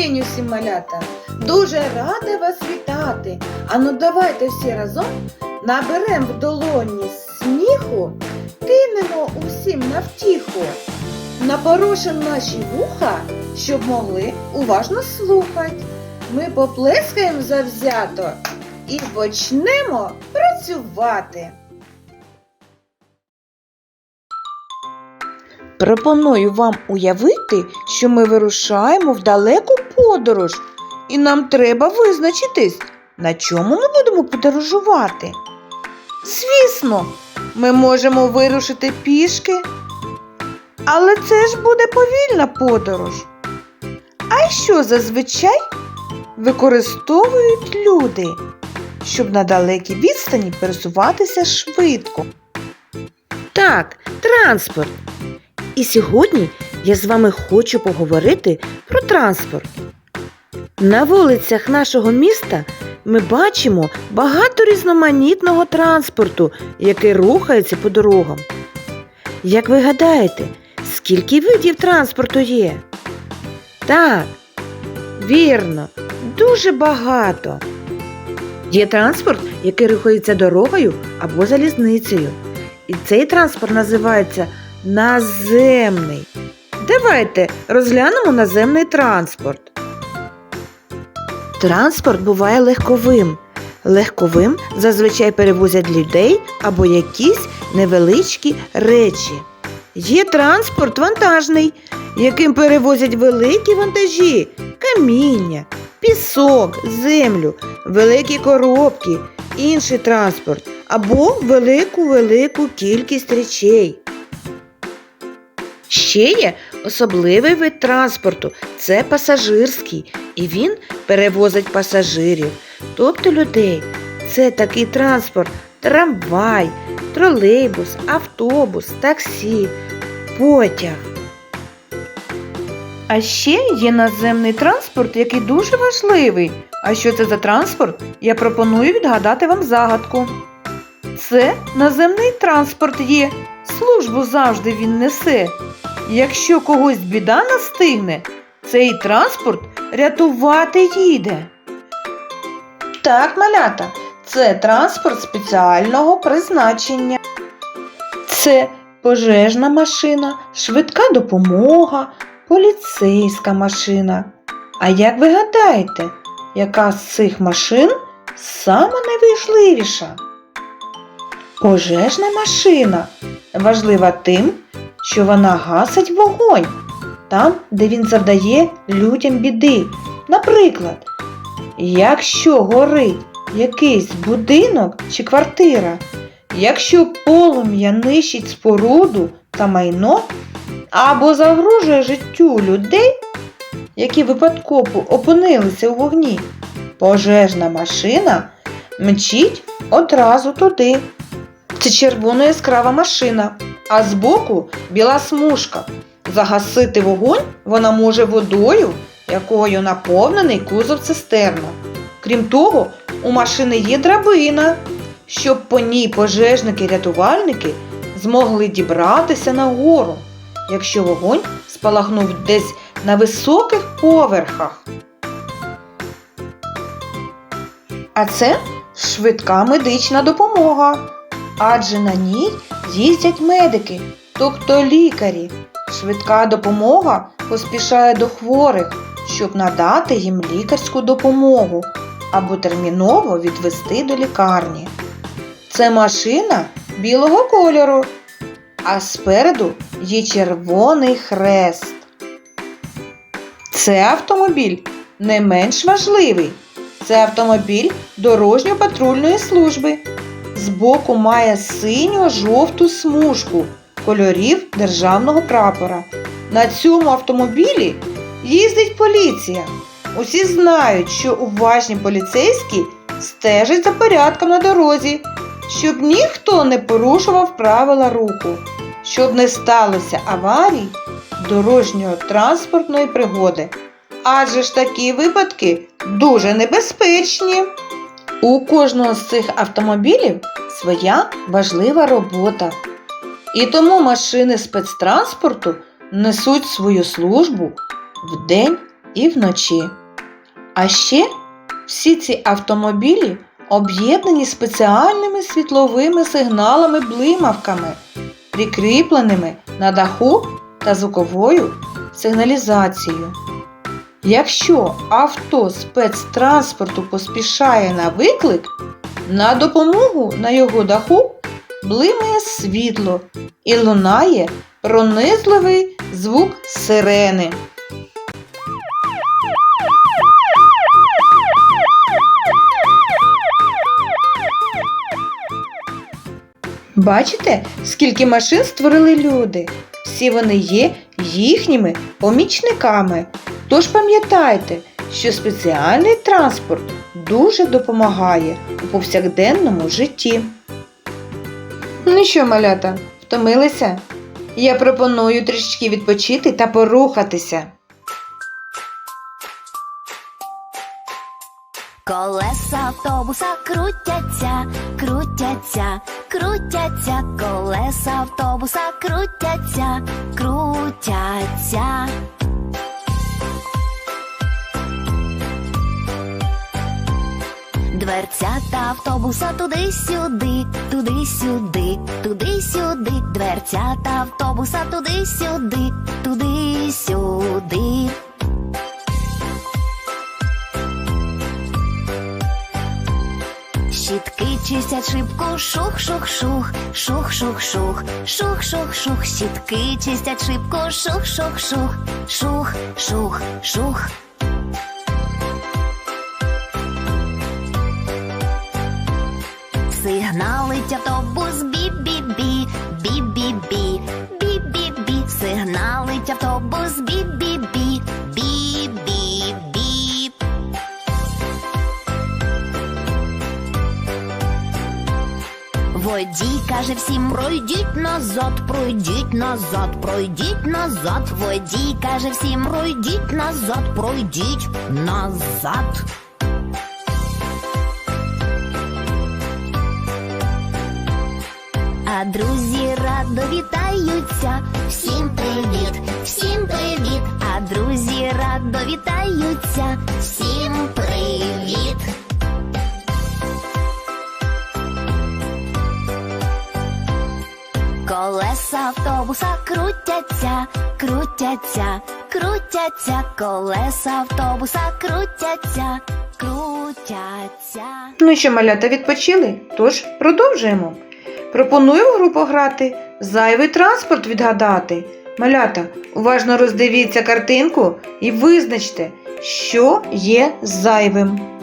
день усім малята! Дуже рада вас вітати! Ану давайте всі разом наберемо в долоні сміху, кинемо усім на втіху, напорошимо наші вуха, щоб могли уважно слухати. Ми поплескаємо завзято і почнемо працювати. Пропоную вам уявити, що ми вирушаємо в далеку подорож, і нам треба визначитись, на чому ми будемо подорожувати. Звісно, ми можемо вирушити пішки, але це ж буде повільна подорож. А що зазвичай використовують люди, щоб на далекій відстані пересуватися швидко? Так, транспорт. І сьогодні я з вами хочу поговорити про транспорт. На вулицях нашого міста ми бачимо багато різноманітного транспорту, який рухається по дорогам. Як ви гадаєте, скільки видів транспорту є? Так, вірно, дуже багато. Є транспорт, який рухається дорогою або залізницею. І цей транспорт називається наземний. Давайте розглянемо наземний транспорт. Транспорт буває легковим. Легковим зазвичай перевозять людей або якісь невеличкі речі. Є транспорт вантажний, яким перевозять великі вантажі, каміння, пісок, землю, великі коробки, інший транспорт або велику-велику кількість речей. Ще є особливий вид транспорту це пасажирський, і він перевозить пасажирів, тобто людей. Це такий транспорт трамвай, тролейбус, автобус, таксі, потяг. А ще є наземний транспорт, який дуже важливий. А що це за транспорт? Я пропоную відгадати вам загадку. Це наземний транспорт є. Службу завжди він несе. Якщо когось біда настигне, цей транспорт рятувати їде. Так, малята, це транспорт спеціального призначення. Це пожежна машина, швидка допомога, поліцейська машина. А як ви гадаєте, яка з цих машин саме найважливіша? Пожежна машина важлива тим, що вона гасить вогонь там, де він завдає людям біди. Наприклад, якщо горить якийсь будинок чи квартира, якщо полум'я нищить споруду та майно або загрожує життю людей, які випадково опинилися у вогні, пожежна машина мчить одразу туди. Це червона яскрава машина, а збоку біла смужка. Загасити вогонь вона може водою, якою наповнений кузов цистерна. Крім того, у машини є драбина, щоб по ній пожежники-рятувальники змогли дібратися нагору, якщо вогонь спалахнув десь на високих поверхах. А це швидка медична допомога, адже на ній їздять медики, тобто лікарі. Швидка допомога поспішає до хворих, щоб надати їм лікарську допомогу або терміново відвести до лікарні. Це машина білого кольору, а спереду є червоний хрест. Це автомобіль не менш важливий. Це автомобіль дорожньо-патрульної служби. Збоку має синьо-жовту смужку кольорів державного прапора. На цьому автомобілі їздить поліція. Усі знають, що уважні поліцейські стежать за порядком на дорозі, щоб ніхто не порушував правила руху, щоб не сталося аварій дорожньо-транспортної пригоди. Адже ж такі випадки дуже небезпечні. У кожного з цих автомобілів своя важлива робота. І тому машини спецтранспорту несуть свою службу вдень і вночі. А ще всі ці автомобілі об'єднані спеціальними світловими сигналами-блимавками, прикріпленими на даху та звуковою сигналізацією. Якщо авто спецтранспорту поспішає на виклик, на допомогу на його даху блимає світло і лунає пронизливий звук сирени. Бачите, скільки машин створили люди? Всі вони є їхніми помічниками. Тож пам'ятайте, що спеціальний транспорт дуже допомагає у повсякденному житті. Ну що, малята, втомилися? Я пропоную трішки відпочити та порухатися. Колеса автобуса крутяться, крутяться, крутяться, колеса автобуса крутяться, крутяться. Дверцята автобуса туди-сюди, туди-сюди, туди-сюди, дверцята автобуса туди-сюди, туди-сюди. Щітки чистять шибку, шух-шух-шух, шух-шух-шух, шух-шух-шух, щітки чистять шибку, шух-шух-шух, шух-шух-шух. Сигналить автобус бі-бі-бі, бі-бі-бі, бі-бі-бі, сигналить автобус бі-бі-бі, бі-бі-бі. Водій каже всім пройдіть назад, пройдіть назад, пройдіть назад. Водій каже всім пройдіть назад, пройдіть назад. А друзі радо вітаються. Всім привіт, всім привіт. А друзі радо вітаються. Всім привіт. Колеса автобуса крутяться, крутяться, крутяться, колеса автобуса крутяться, крутяться. Ну що, малята, відпочили? Тож продовжуємо. Пропоную в гру пограти, зайвий транспорт відгадати. Малята, уважно роздивіться картинку і визначте, що є зайвим.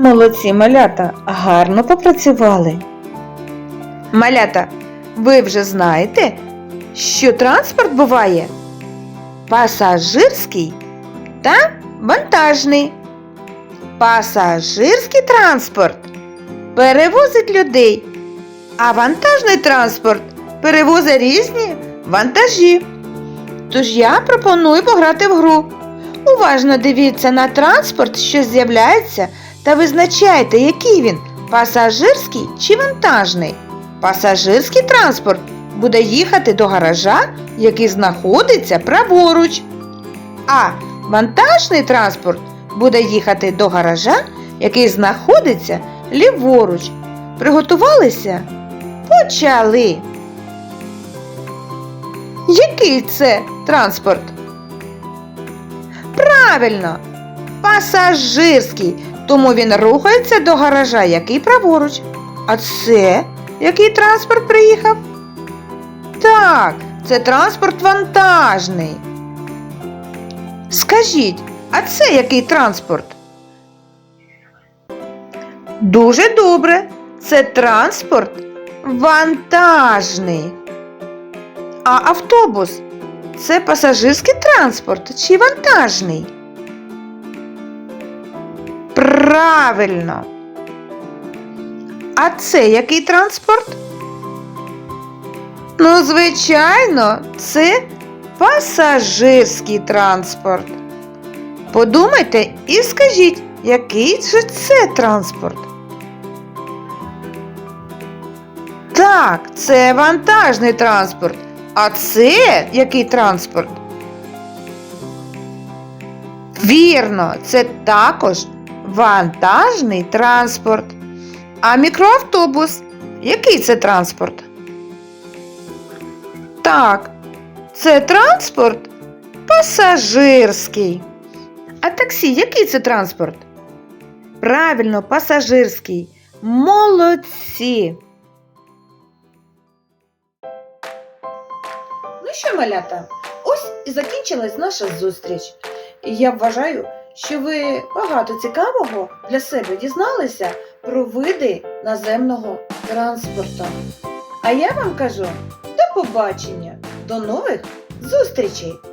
Молодці, малята, гарно попрацювали. Малята, ви вже знаєте, що транспорт буває пасажирський та вантажний. Пасажирський транспорт перевозить людей, а вантажний транспорт перевозить різні вантажі. Тож я пропоную пограти в гру. Уважно дивіться на транспорт, що з'являється, та визначайте, який він пасажирський чи вантажний. Пасажирський транспорт буде їхати до гаража, який знаходиться праворуч. А вантажний транспорт буде їхати до гаража, який знаходиться ліворуч. Приготувалися? Почали. Який це транспорт? Правильно, пасажирський, тому він рухається до гаража, який праворуч. А це який транспорт приїхав? Так, це транспорт вантажний. Скажіть, а це який транспорт? Дуже добре. Це транспорт вантажний. А автобус це пасажирський транспорт чи вантажний? Правильно. А це який транспорт? Ну, звичайно, це пасажирський транспорт. Подумайте і скажіть, який же це транспорт? Так, це вантажний транспорт. А це який транспорт? Вірно, це також вантажний транспорт. А мікроавтобус який це транспорт? Так, це транспорт пасажирський. А таксі який це транспорт? Правильно, пасажирський. Молодці. Ну що, малята, ось і закінчилась наша зустріч. Я вважаю, що ви багато цікавого для себе дізналися про види наземного транспорту. А я вам кажу до побачення, до нових зустрічей!